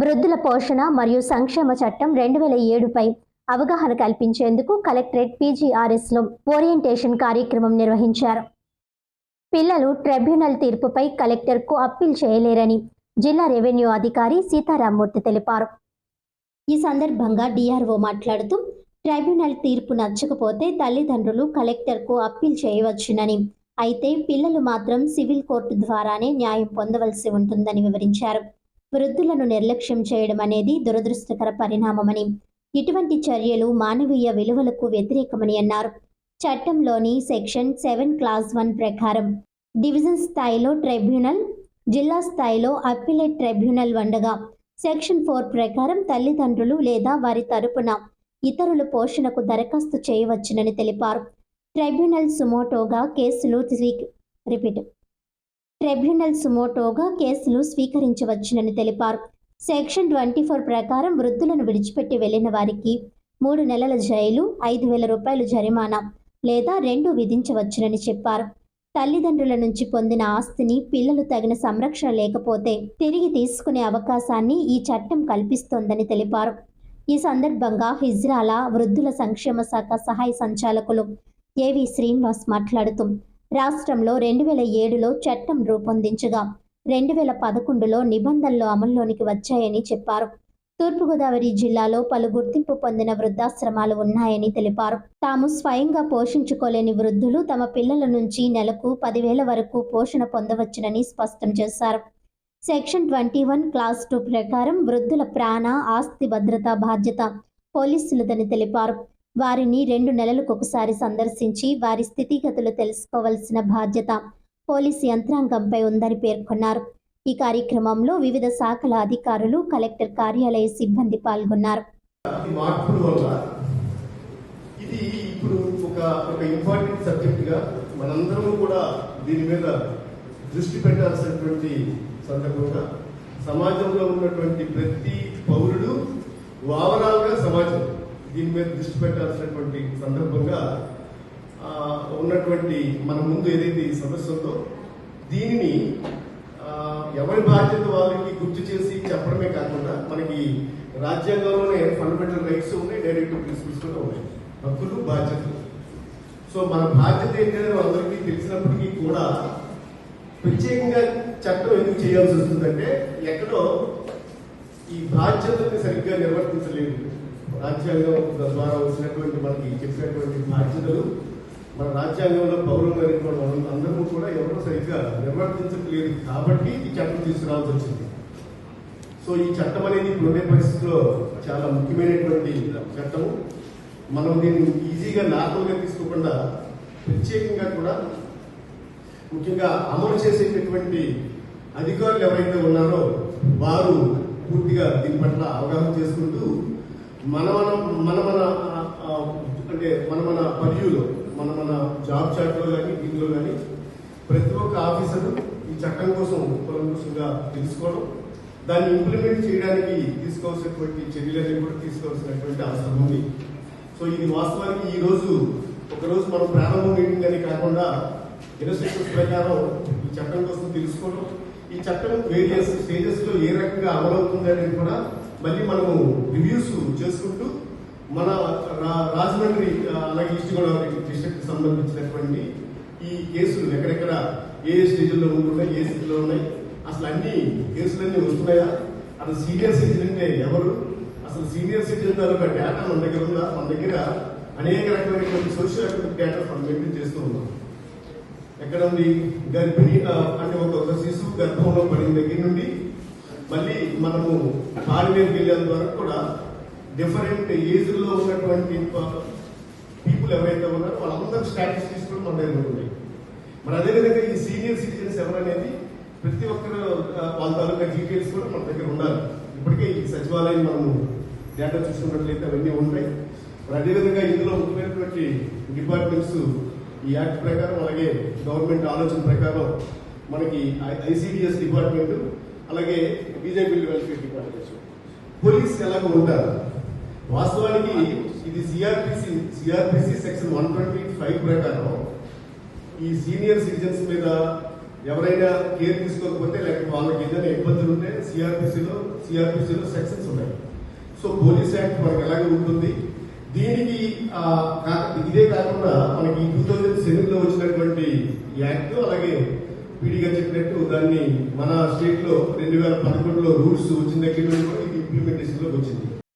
వృద్ధుల పోషణ మరియు సంక్షేమ చట్టం రెండు వేల ఏడుపై అవగాహన కల్పించేందుకు కలెక్టరేట్ పీజీఆర్ఎస్లో ఓరియంటేషన్ కార్యక్రమం నిర్వహించారు. పిల్లలు ట్రిబ్యునల్ తీర్పుపై కలెక్టర్కు అప్పీల్ చేయలేరని జిల్లా రెవెన్యూ అధికారి సీతారామూర్తి తెలిపారు. ఈ సందర్భంగా డిఆర్ఓ మాట్లాడుతూ ట్రైబ్యునల్ తీర్పు నచ్చకపోతే తల్లిదండ్రులు కలెక్టర్కు అప్పీల్ చేయవచ్చునని అయితే పిల్లలు మాత్రం సివిల్ కోర్టు ద్వారానే న్యాయం పొందవలసి ఉంటుందని వివరించారు. వృద్ధులను నిర్లక్ష్యం చేయడం అనేది దురదృష్టకర పరిణామమని ఇటువంటి చర్యలు మానవీయ విలువలకు వ్యతిరేకమని అన్నారు. చట్టంలోని సెక్షన్ సెవెన్ క్లాస్ వన్ ప్రకారం డివిజన్ స్థాయిలో ట్రైబ్యునల్ జిల్లా స్థాయిలో అప్పిలేట్ ట్రైబ్యునల్ ఉండగా సెక్షన్ ఫోర్ ప్రకారం తల్లిదండ్రులు లేదా వారి తరపున ఇతరుల పోషణకు దరఖాస్తు చేయవచ్చునని తెలిపారు. ట్రైబ్యునల్ సుమోటోగా కేసులు రిపీట్. ట్రిబ్యునల్ సుమోటోగా కేసులు స్వీకరించవచ్చునని తెలిపారు. సెక్షన్ ట్వంటీ ఫోర్ ప్రకారం వృద్ధులను విడిచిపెట్టి వెళ్ళిన వారికి మూడు నెలల జైలు ఐదు వేల రూపాయలు జరిమానా లేదా రెండు విధించవచ్చునని చెప్పారు. తల్లిదండ్రుల నుంచి పొందిన ఆస్తిని పిల్లలు తగిన సంరక్షణ లేకపోతే తిరిగి తీసుకునే అవకాశాన్ని ఈ చట్టం కల్పిస్తోందని తెలిపారు. ఈ సందర్భంగా హిజ్రాల వృద్ధుల సంక్షేమ శాఖ సహాయ సంచాలకులు ఏవి శ్రీనివాస్ మాట్లాడుతూ రాష్ట్రంలో రెండు వేల ఏడులో చట్టం రూపొందించగా రెండు వేల పదకొండులో నిబంధనలు అమల్లోనికి వచ్చాయని చెప్పారు. తూర్పుగోదావరి జిల్లాలో పలు గుర్తింపు పొందిన వృద్ధాశ్రమాలు ఉన్నాయని తెలిపారు. తాము స్వయంగా పోషించుకోలేని వృద్ధులు తమ పిల్లల నుంచి నెలకు పదివేల వరకు పోషణ పొందవచ్చునని స్పష్టం చేశారు. Section twenty one clause two ప్రకారం వృద్ధుల ప్రాణ ఆస్తి భద్రత బాధ్యత పోలీసులదని తెలిపారు. వారిని రెండు నెలలకు ఒకసారి సందర్శించి వారి స్థితిగతులు తెలుసుకోవలసిన బాధ్యత పోలీసు యంత్రాంగంపై ఉందని పేర్కొన్నారు. ఈ కార్యక్రమంలో వివిధ శాఖల అధికారులు కలెక్టర్ కార్యాలయ సిబ్బంది పాల్గొన్నారు. ఇది ఇప్పుడు ఒక ఒక ఇంపార్టెంట్ సబ్జెక్ట్గా మనందరము కూడా దీని మీద దృష్టి పెట్టాల్సినటువంటి సందర్భంగా సమాజంలో ఉన్నటువంటి ప్రతి పౌరుడు ఓవరాల్గా సమాజం దీని మీద దృష్టి పెట్టాల్సినటువంటి సందర్భంగా ఉన్నటువంటి మన ముందు ఏదైతే ఈ సమస్య ఉందో దీనిని ఎవరి బాధ్యత వాళ్ళకి గుర్తు చేసి చెప్పడమే కాకుండా మనకి రాజ్యాంగంలోనే ఫండమెంటల్ రైట్స్ ఉన్నాయి డైరెక్ట్ ప్రిన్సిపల్స్ కూడా ఉన్నాయి. హక్కులు బాధ్యతలు. సో మన బాధ్యత ఏంటనేది అందరికీ తెలిసినప్పటికీ కూడా ప్రత్యేకంగా చట్టం ఎందుకు చేయాల్సి వస్తుందంటే ఎక్కడో ఈ బాధ్యతల్ని సరిగ్గా నిర్వర్తించలేదు. రాజ్యాంగం ద్వారా వచ్చినటువంటి మనకి చెప్పినటువంటి బాధ్యతలు. మన రాజ్యాంగంలో పౌరులు మనం అందరూ కూడా ఎవరో సరిగ్గా నిర్వర్తించట్లేదు కాబట్టి ఈ చట్టం తీసుకురావాల్సి వచ్చింది. సో ఈ చట్టం అనేది ఇప్పుడుండే పరిస్థితిలో చాలా ముఖ్యమైనటువంటి చట్టము మనం దీన్ని ఈజీగా నార్మల్గా తీసుకోకుండా ప్రత్యేకంగా కూడా ముఖ్యంగా అమలు చేసేటటువంటి అధికారులు ఎవరైతే ఉన్నారో వారు పూర్తిగా దీని పట్ల అవగాహన చేసుకుంటూ మన మన మన మన అంటే మన మన పర్యూలో మన మన జాబ్ చాట్లో కానీ దీనిలో కానీ ప్రతి ఒక్క ఆఫీసర్ ఈ చట్టం కోసం కులంకుశంగా తెలుసుకోవడం దాన్ని ఇంప్లిమెంట్ చేయడానికి తీసుకోవాల్సినటువంటి చర్యలన్నీ కూడా తీసుకోవాల్సినటువంటి అవసరం ఉంది. సో ఇది వాస్తవానికి ఈరోజు ఒకరోజు మనం ప్రారంభ మీటింగ్ అని కాకుండా ఇన్స్ట్రక్షన్స్ ప్రకారం ఈ చట్టం కోసం తెలుసుకోవడం ఈ చట్టం వేరియస్ స్టేజెస్లో ఏ రకంగా అమలవుతుంది అనేది కూడా మళ్ళీ మనము రివ్యూస్ చేసుకుంటూ మన రా- రాజమండ్రి అలాగే ఈస్ట్ గోదావరి డిస్ట్రిక్ట్ సంబంధించినటువంటి ఈ కేసులు ఎక్కడెక్కడ ఏ స్టేజ్లో ఉంటున్నాయి ఏ స్థితిలో ఉన్నాయి అసలు అన్ని కేసులన్నీ వస్తున్నాయా? అసలు సీనియర్ సిటిజన్ అంటే ఎవరు? అసలు సీనియర్ సిటిజన్ తాలూకా డేటా మన దగ్గర ఉందా? మన దగ్గర అనేక రకమైనటువంటి సోషల్ ఎకనామిక్ డేటా మనం మెయింటైన్ చేస్తూ ఉన్నాం. ఎక్కడ ఉంది? గర్భిణి అంటే ఒక ఒక శిశువు గర్భంలో పడిన దగ్గర నుండి మళ్ళీ మనము పాలిమేకి వెళ్ళేంత వరకు కూడా డిఫరెంట్ ఏజ్లో ఉన్నటువంటి పీపుల్ ఎవరైతే ఉన్నారో వాళ్ళందరూ స్టాటిస్టిక్స్ కూడా మన దగ్గర ఉన్నాయి మరి అదేవిధంగా ఈ సీనియర్ సిటిజన్స్ ఎవరనేది ప్రతి ఒక్కరు వాళ్ళ తాలూకా డీటెయిల్స్ కూడా మన దగ్గర ఉండాలి ఇప్పటికే ఈ సచివాలయం మనము డేటా చూసుకున్నట్లయితే అవన్నీ ఉంటాయి మరి అదేవిధంగా ఇందులో ముఖ్యమైనటువంటి డిపార్ట్మెంట్స్ ఈ యాక్ట్ ప్రకారం అలాగే గవర్నమెంట్ ఆలోచన ప్రకారం మనకి ఐసిడిఎస్ డిపార్ట్మెంట్ అలాగే బీజేపీ వెల్ఫేర్ డిపార్ట్మెంట్ పోలీస్ ఎలాగ ఉంటారు? వాస్తవానికి ఇది CrPC CrPC section one twenty five ప్రకారం ఈ సీనియర్ సిటిజన్స్ మీద ఎవరైనా కేర్ తీసుకోకపోతే లేకపోతే వాళ్ళకి ఏదైనా ఇబ్బందులు ఉంటే సిఆర్పిసిలో సిఆర్పిసిలో సెక్షన్స్ ఉన్నాయి. సో పోలీస్ యాక్ట్ మనకి ఎలాగే ఉంటుంది? దీనికి ఇదే కాకుండా మనకి టూ థౌజండ్ సెవెన్లో వచ్చినటువంటి యాక్ట్ అలాగే విడిగా చెప్పినట్టు దాన్ని మన స్టేట్లో రెండు వేల పదకొండులో రూల్స్ వచ్చిన దగ్గర నుండి కూడా ఇది ఇంప్లిమెంటేషన్లోకి వచ్చింది.